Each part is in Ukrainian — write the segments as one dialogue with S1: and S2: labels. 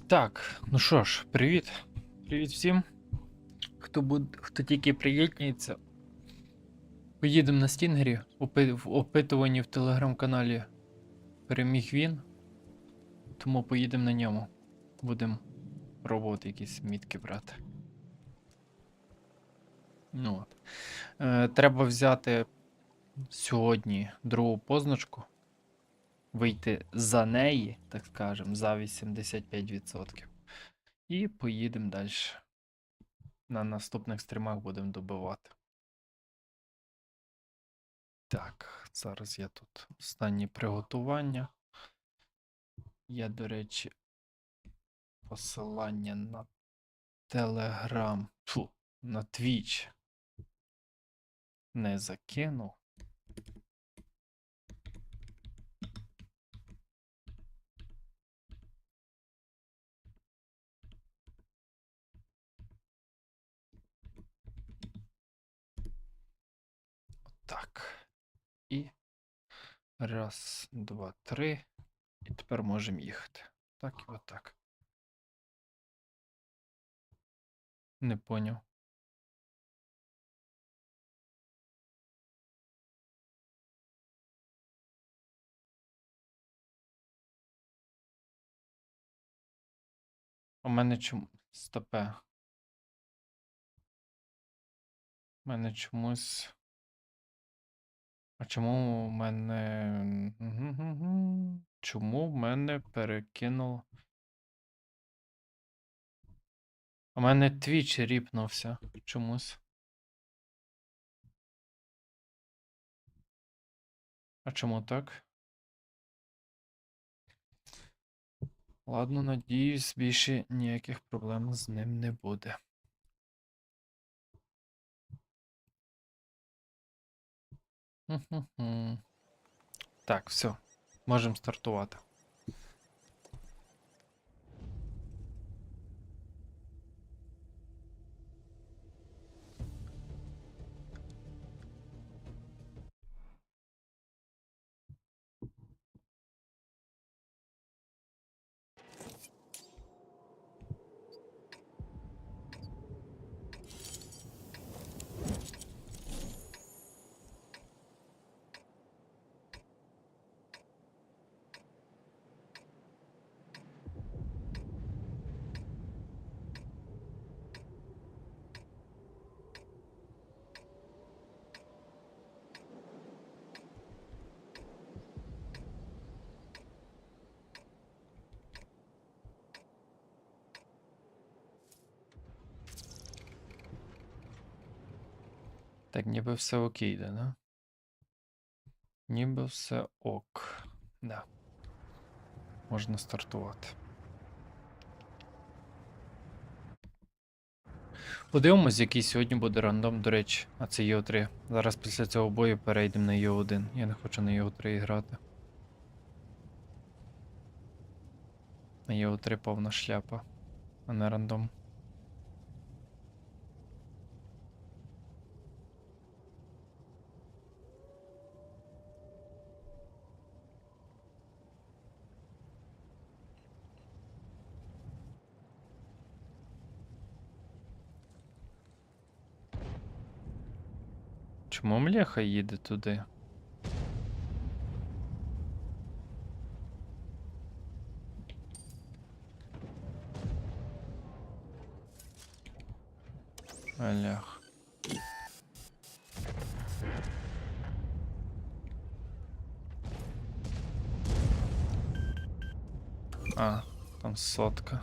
S1: Так, ну що ж, привіт. Привіт всім. Хто буде, хто тільки приєднується. Поїдемо на стінгері. Опи, в опитуванні в телеграм-каналі переміг він. Тому поїдемо на ньому. Будемо пробувати якісь мітки брати. Ну от. Е, треба взяти сьогодні другу позначку. Вийти за неї, так скажем, за 85%. І поїдемо далі. На наступних стрімах будемо добивати. Так, зараз я тут останні приготування. Я, до речі, посилання на фу, на Twitch не закинув. Так. І раз, два, три. І тепер можемо їхати. Так і отак. Не поняв. У мене чому. Стопе. У мене чомусь. А чому в мене. Чому в мене перекинуло? У мене твіч ріпнувся чомусь. А чому так? Ладно, надіюсь, більше ніяких проблем з ним не буде. Так, все. Можемо стартувати. Так, ніби все окей, да, да? Ніби все ок. Да. Можна стартувати. Подивимось, який сьогодні буде рандом, до речі, а це ЄО3. Зараз після цього бою перейдемо на ЄО1. Я не хочу на ЄО3 грати. На ЄО3 повна шляпа, а не рандом. Чому мляха їде туди? Алях. А, там сотка.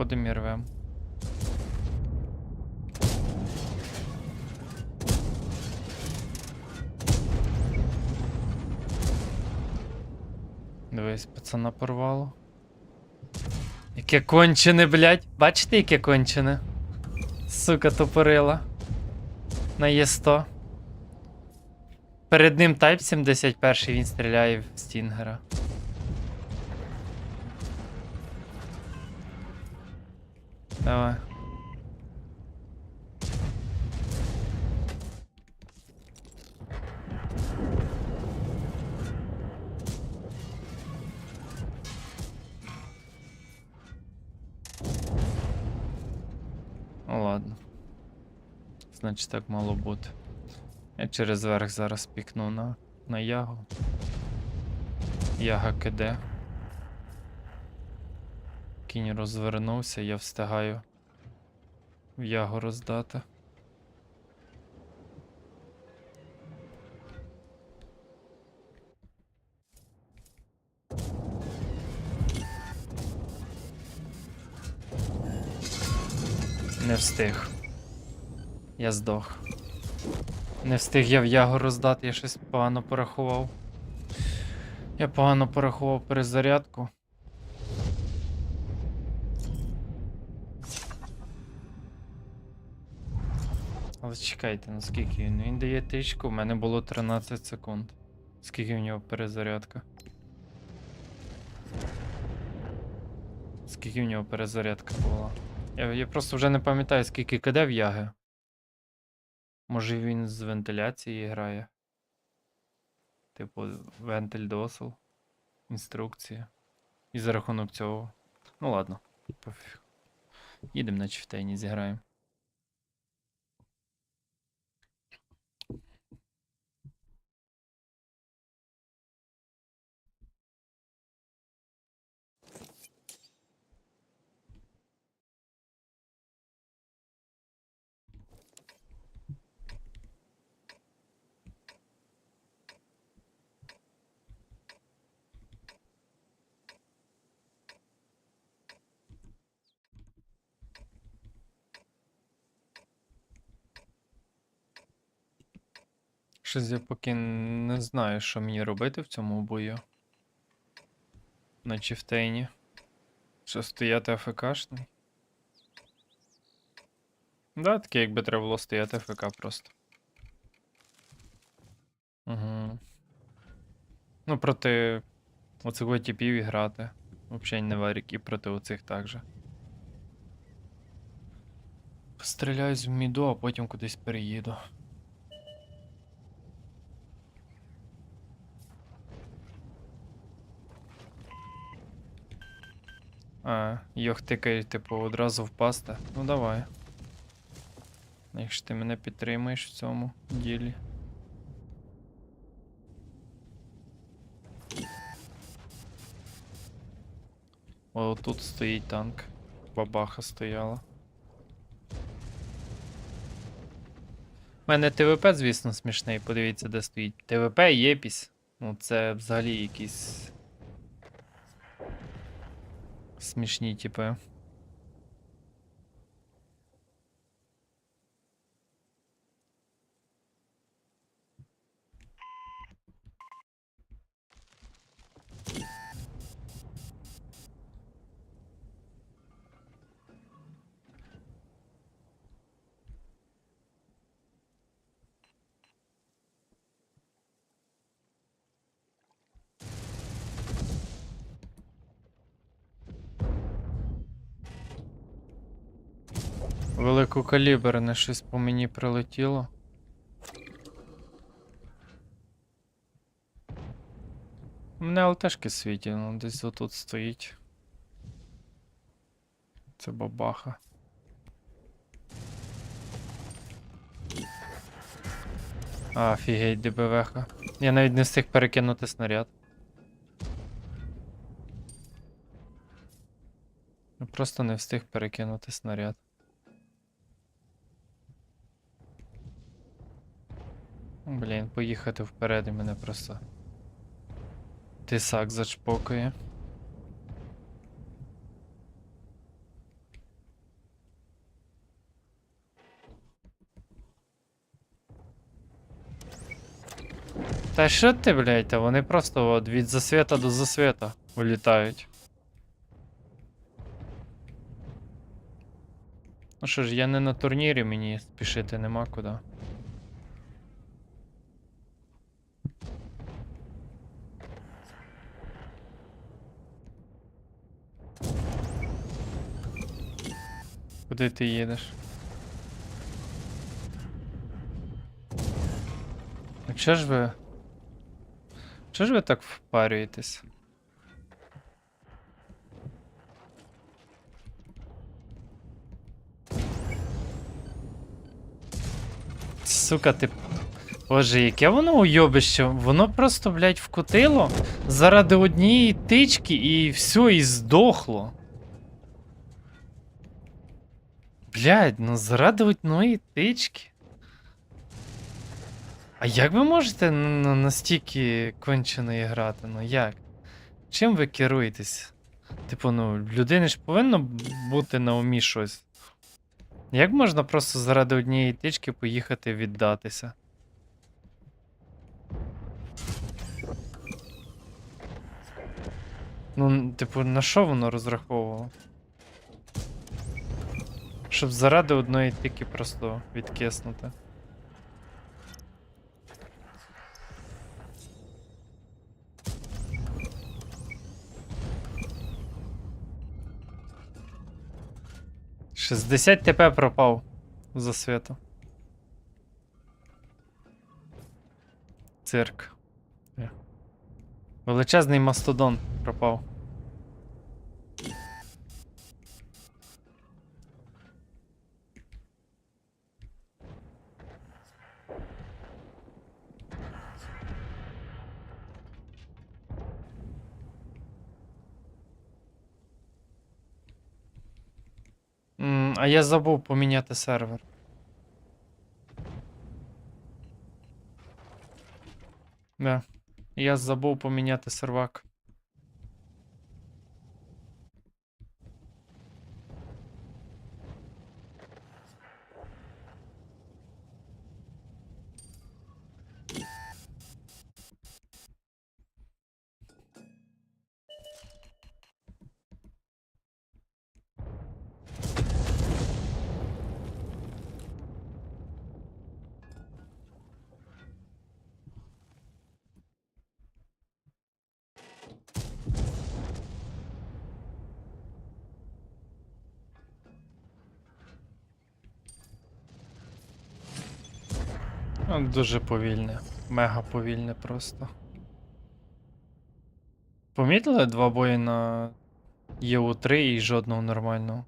S1: Виходимо і рвем. Дивись, пацана порвало. Яке кончене, блядь. Бачите, яке кончене? Сука, тупорила. На Є100. Перед ним Type 71, він стріляє в Стінгера. Давай. Ну ладно. значит, так мало бути. Я через верх зараз пікну на, на ягу. Яга киде. Кінь розвернувся, я встигаю в ягу роздати. Не встиг. Я здох. Не встиг я в ягу роздати, я щось погано порахував. Я погано порахував перезарядку. Але чекайте, наскільки він? Він дає тичку, в мене було 13 секунд. Скільки в нього перезарядка? Скільки в нього перезарядка була? Я, я просто вже не пам'ятаю, скільки КД в яги. Може він з вентиляції грає. Типу, вентиль досил. Інструкція. І за рахунок цього. Ну ладно, пофіг. Їдемо на чифтейні, зіграємо. Щось я поки не знаю, що мені робити в цьому бою. На чифтейні. Що стояти АФКшний? Да, таке якби треба було стояти АФК просто. Угу. Ну, проти оцих типів грати. Взагалі не варік і проти оцих також. Постріляюсь в міду, а потім кудись переїду. А, йох тикає, типу, одразу впасти. Ну давай. Якщо ти мене підтримуєш в цьому ділі. О, тут стоїть танк. Бабаха стояла. У мене ТВП, звісно, смішний, подивіться, де стоїть. ТВП і Єпісь. Ну, це взагалі якісь Смішні, типи. Великокаліберне щось по мені прилетіло. У мене ЛТшки світі, ну десь отут стоїть. Це бабаха. А, офігеть, ДБВха. Я навіть не встиг перекинути снаряд. Я Просто не встиг перекинути снаряд. Блін, поїхати вперед і мене просто. Тисак зачпокує. Та що ти, блядь, вони просто от від засвета до засвета вилітають. Ну що ж, я не на турнірі, мені спішити нема куди. Куди ти їдеш? А чого ж ви. Чого ж ви так впарюєтесь? Сука, ти. Боже, яке воно уйобище? Воно просто, блядь, вкотило заради однієї тички і все, і здохло. Блядь, ну заради одної тички. А як ви можете ну, настільки кончено грати? Ну як? Чим ви керуєтесь? Типу, ну, людини ж повинно бути на умі щось. Як можна просто заради однієї тички поїхати віддатися? Ну, типу, на що воно розраховувало? Щоб заради одної тики просто відкиснути. Шістдесят ТП пропав за світу. Цирк. Величезний мастодон пропав. А я забув поміняти сервер. Да. Я забув поміняти сервак. Дуже повільне. Мега повільне просто. Помітили два бої на ЄУ3 і жодного нормального.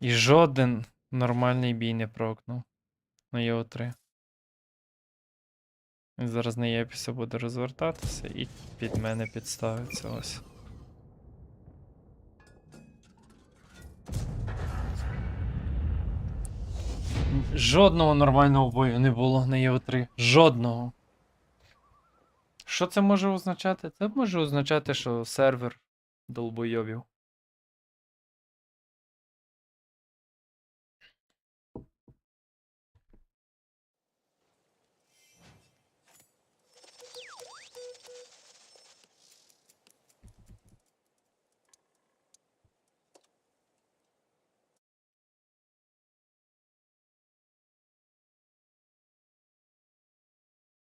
S1: І жоден нормальний бій не прокнув на ЄО3. Він зараз на Єпісі буде розвертатися і під мене підставиться ось. Жодного нормального бою не було на ЄО3. Жодного. Що це може означати? Це може означати, що сервер долбойовів.